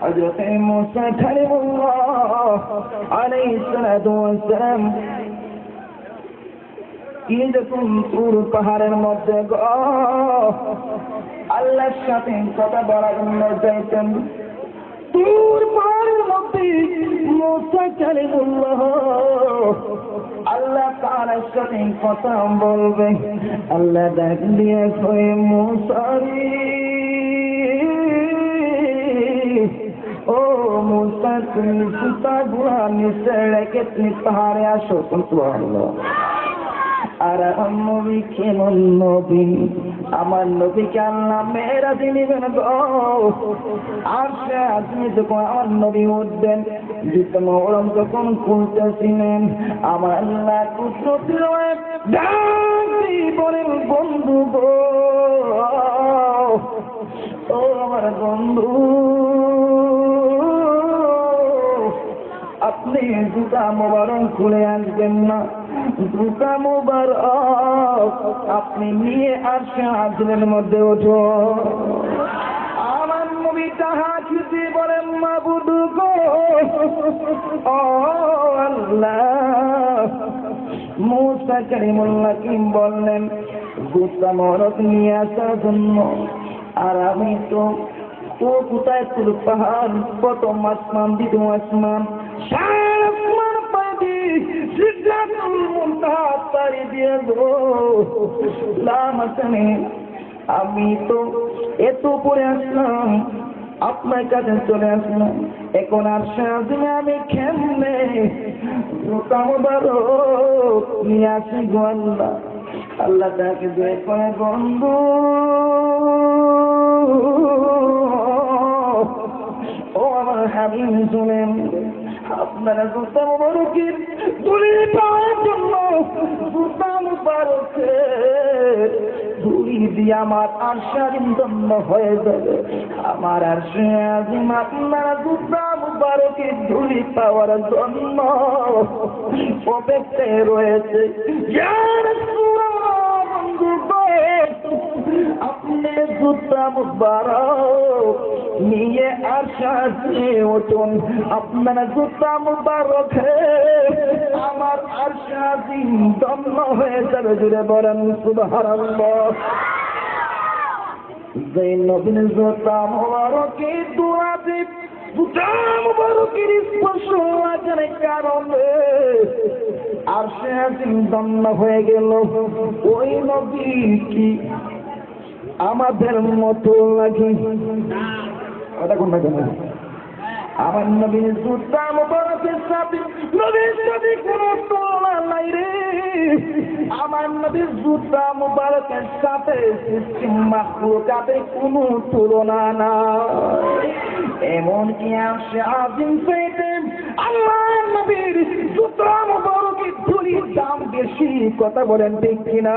হযরত মুসা কালিমুল্লাহ আলাইহিস সালাতু ওয়াস সালাম যখন তুর পাহাড়ের মধ্যে গ, আল্লাহর সাথে কথা বলার জন্য যাইতেন। তুর পাহাড়ের মধ্যে মুসা কালিমুল্লাহ আল্লাহ তাআলার সাথে কথা বলবে। আল্লাহ ডাক দিয়ে কয়ে মুসারি ও সুতা গুড়া নিচে রেখে তুমি পাহাড়ে আসো সুবহানাল্লাহ আর নবী কেমন নবী? আমার নবীকে আল্লাহ মেয়েরা দিনিবেন গো। আর সে আপনি যখন আমার নবী উঠবেন যুদ্ধ মহরম যখন খুলতেছিলেন, আমার আল্লাহ কুসরতির বলেন বন্ধু গো। ও আমার বন্ধু। আপনি জুতা মোবারক খুলে আসবেন না। জুতা মোবারক আপনি নিয়ে আসে আজলের মধ্যে ওঠো। আমার নবী তাহা খুঁজে বলেন মাবুদ গো, ও আল্লাহ। মুসা কি বললেন, জুতা মোবারক নিয়ে আসার জন্য আর আমি তো, ও কোথায় তুল পাহাড় প্রথম আসমান দ্বিতীয় আসমান দিয়ে আমি তো এত পরে আসলাম, আপনার কাছে চলে আসলাম। এখন আর সারাদিনে আমি মোবারক নিয়ে আসি গো আল্লাহ। আল্লাহ তাকে দিয়ে করে বন্ধু। ও আমার হাবিব শুনেন আপনারা জুতা মুবারকের ধুলি পাওয়ার জন্য জুতা মুবারকে ধুলি দিয়ে আমার আশারিম দন্য হয়ে যাবে আমার আর আপনারা জুতা মুবারকে ধুলি পাওয়ার জন্য অপেক্ষায় রয়েছে। যার জুতা মুবারক, নিয়ে আশাতে উঠুন। আপনারা জুতা মুবারক আমার আশাদিন দম্ম হয়ে যাবে, জুড়ে বলেন সুবহানাল্লাহ। দিন কারণে আর সে দম্ম হয়ে গেল। ওই নবী কি আমাদের মতো লাগে ওটা কোনটা কেন আমার নবীন জুতা মুবারকের সাথে নবীর সাথে কোনো তুলনা নাই রে। আমার নবীর জুতা মুবারকের সাথে মাখলুকাতে কোনো তুলনা না এমনকি আসে আজিম পেটে আল্লাহ নবীর জুতা মুবারকের ধুলির দাম বেশি, কথা বলেন ঠিক কিনা?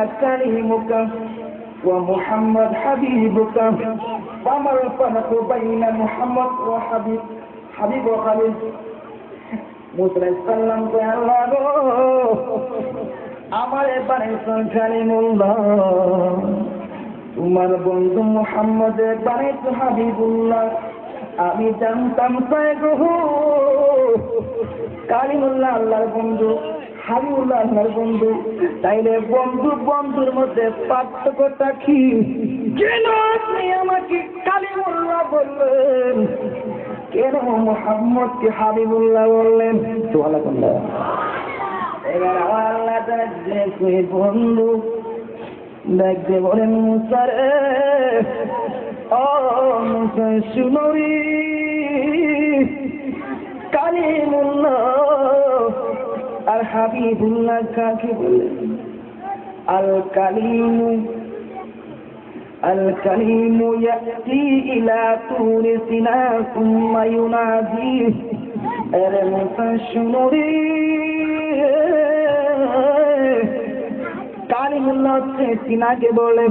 أنا كريمك ومحمد حبيبك فما الفرق بين محمد وحبيب حبيب وخليل মুসা সাল্লাম কে আল্লাহ গো আমার এবারে কালিমুল্লাহ তোমার বন্ধু মোহাম্মদের বারে তো হাবিবুল্লাহ আমি জানতাম তাই গো কালিমুল্লাহ আল্লাহর বন্ধু হাবিবুল্লাহ আল্লাহর বন্ধু, তাইলে বন্ধু বন্ধুর মধ্যে পার্থক্যটা কি? কেন আপনি আমাকে কালিমুল্লাহ বললেন? কেন মোহাম্মদকে হাবিবুল্লাহ বললেন? আল্লাহ এবার আমার আল্লাহ দেখবে, বন্ধু, দেখবে বলেন মুসারে ও মুসা শুনরি কালিমুল্লাহ হাবিবুল্লাহ কাকে বলে আল কালিমু الكريم يأتي إلى طور سنا ثم يناديه المفشنري কালিমুল্লাহ হচ্ছে সিনাকে বলে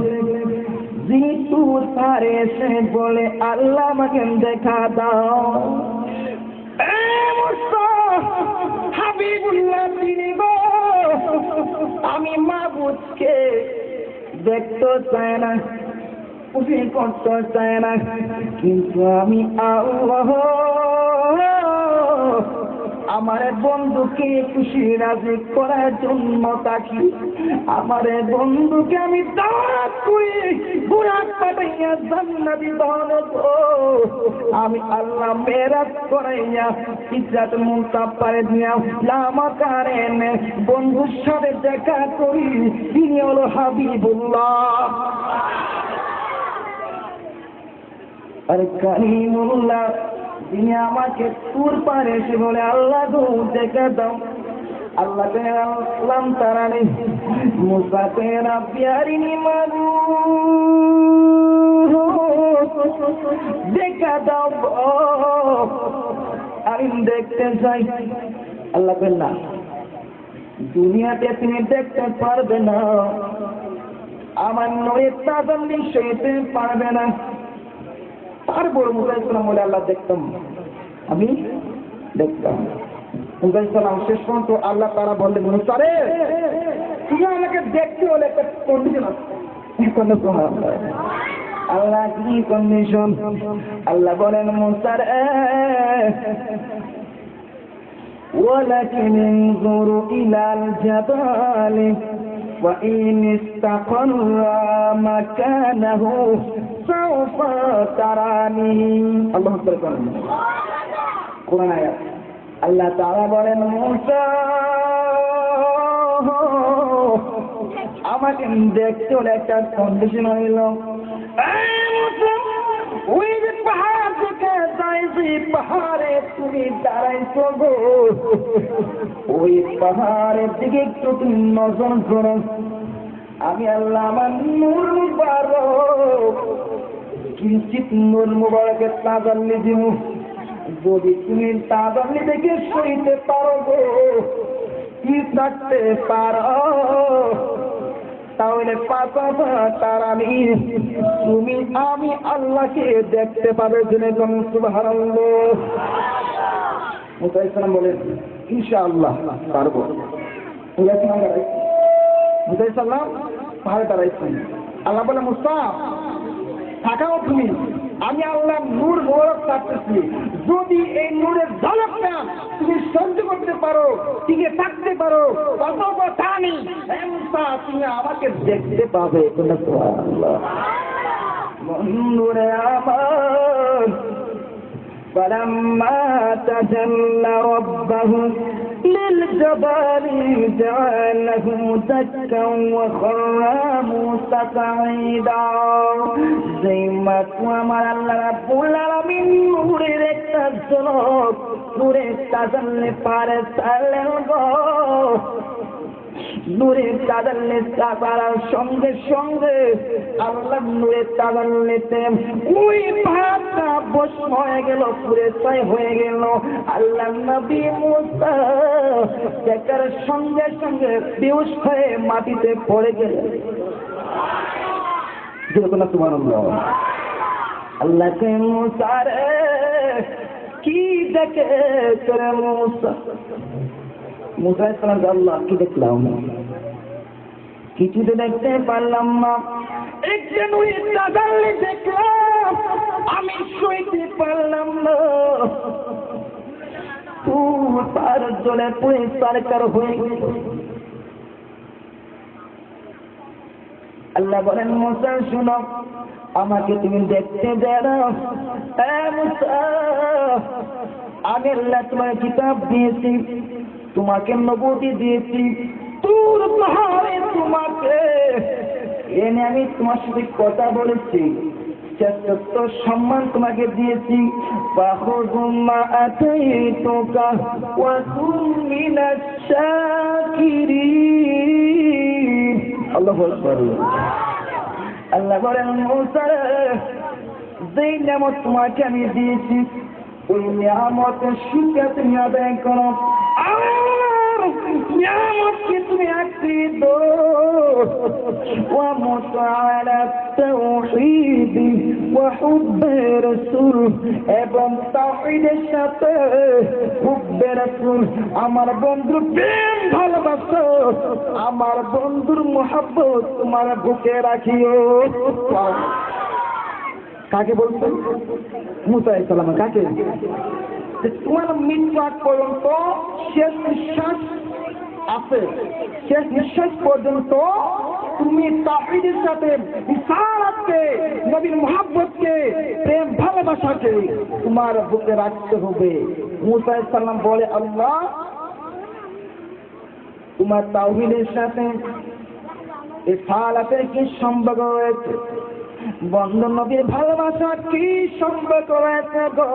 যিনি তুর পারে এসে বলে আল্লাহ আমাকে দেখা দাও হাবিবুল্লাহ গো। আমি মাবুদকে দেখতে চাই না খুশি করতে চাই না কিন্তু আমি আল্লাহ। আমার বন্ধুকে খুশি রাজি করার জন্য তাকি আমার বন্ধুকে আমি আমি আল্লাহ মেরাজ করাইয়া ইজ্জাত মুক্তা পারে দিয়া কারেন বন্ধুর সাথে দেখা করি। তিনি হলো হাবিবুল্লাহ। আর কালিমুল্লাহ তিনি আমাকে তুর পারে এসে বলে, আল্লাহ গো দেখে দাও। আল্লাহ আল্লাম তারা নেই মুসা তেরা প্যারি মারু দেখা দাও। আমি দেখতে চাই। আল্লাহ না, দুনিয়াতে তুমি দেখতে পারবে না। আমার নয়ে তাদের নিশ্চয়তে পারবে না। তারপর মুসাইসালাম বলে আল্লাহ দেখতাম আমি দেখতাম মুসাইসালাম শেষ পর্যন্ত আল্লাহ তারা বললেন মুসারে তুমি আমাকে দেখতে হলে একটা কন্ডিশন আছে কোনো সুবহানাল্লাহ। আল্লাহ কি কন্ডিশন আল্লাহ বলেন মুসার ولكن انظر إلى الجبال وإن استقر مكانه سوف تراني الله أكبر কোরআন আয়াত আল্লাহ তাআলা বলেন মুসা আমাকে দেখতে হলে একটা কন্ডিশন হইল এই মুসা, ওই যে পাহাড় থেকে যাইছি পাহাড়ে তুমি দাঁড়াইছো গো ওই পাহাড়ের দিকে একটু তুমি নজর করো আমি আল্লাহ আমার নূর মুবারক। কিঞ্চিত নূর মুবারকের তাজাল্লি দিব যদি তুমি তাজাল্লি দেখে সইতে পারো গো, কি থাকতে পারো? তাহলে পাতা তার আমি তুমি, আমি আল্লাহকে দেখতে পাবে জেনে কোন সুবহানাল্লাহ। মুসা ইসলাম পারব। পাহাড়ে দাঁড়াইছেন আল্লাহ বলে মুসা থাকাও তুমি। আমি আল্লাহ নূর গৌরব থাকতেছি যদি এই নূরের ঝলকটা তুমি সহ্য করতে পারো, টিকে থাকতে পারো কথা নেই হে মুসা, তুমি আমাকে দেখতে পাবে তোমরা সুবহানাল্লাহ। বন্ধুরে আমার فلما تجلى ربه للجبال جعله دكا وخر موسى صعيدا যেই মাত্র আমার আল্লাহ রাব্বুল আলামিন নূরের একটা ঝলক নূরের তাজাল্লে পারে চালেন গো নূরের তাজাল্লে তারার সঙ্গে সঙ্গে আল্লাহ নূরের তাজাল্লেতে ওই ভাতটা বস হয়ে গেল, পুরে ছাই হয়ে গেল। আল্লাহ নবী মুসা সঙ্গে সঙ্গে বেউস হয়ে মাটিতে পড়ে গেল যেরকম তোমার আল্লাহকে মুসারে কি দেখে তোরে মুসা? মুসা ইসলাম আল্লাহ কি দেখলাম? কিছু তো দেখতে পারলাম না। দেখলাম আমি পারলাম না। তার জলে সরকার হয়ে আল্লাহ বলেন মুসা শুনো আমাকে তুমি দেখতে মুসা আমি আল্লাহ তোমার কিতাব দিয়েছি। তোমাকে নবতি দিয়েছি। তোর পাহাড়ে তোমাকে। এনে আমি তোমার সাথে কথা বলেছি। সম্মান তোমাকে দিয়েছি। যেই নামত তোমাকে আমি দিয়েছি, ওই নিয়ামতের শিক্ষা তুমি আদায় করো। আর নিয়ামতকে তুমি আকৃত ومت على التوحيد وحب رسول এবং তাওহীদের সাথে হুব্বে রাসূল আমার বন্ধুর প্রেম ভালোবাসো আমার বন্ধুর মোহাব্বত তোমার বুকে রাখিও কাকে বলছেন মুসা ইসলাম কাকে যে তোমার মৃত্যু আগ পর্যন্ত শেষ নিঃশ্বাস আছে। শেষ নিঃশ্বাস পর্যন্ত তুমি তাহিদের সাথে বিশালকে, নবীর মোহাব্বতকে, প্রেম, ভালোবাসাকে তোমার বুকে রাখতে হবে। মুসা ইসলাম বলে, আল্লাহ, তোমার তাহিদের সাথে এই ফালাতে কি সম্পর্ক রয়েছে? বন্ধ নবীর ভালোবাসা কি সম্পর্ক রয়েছে গো?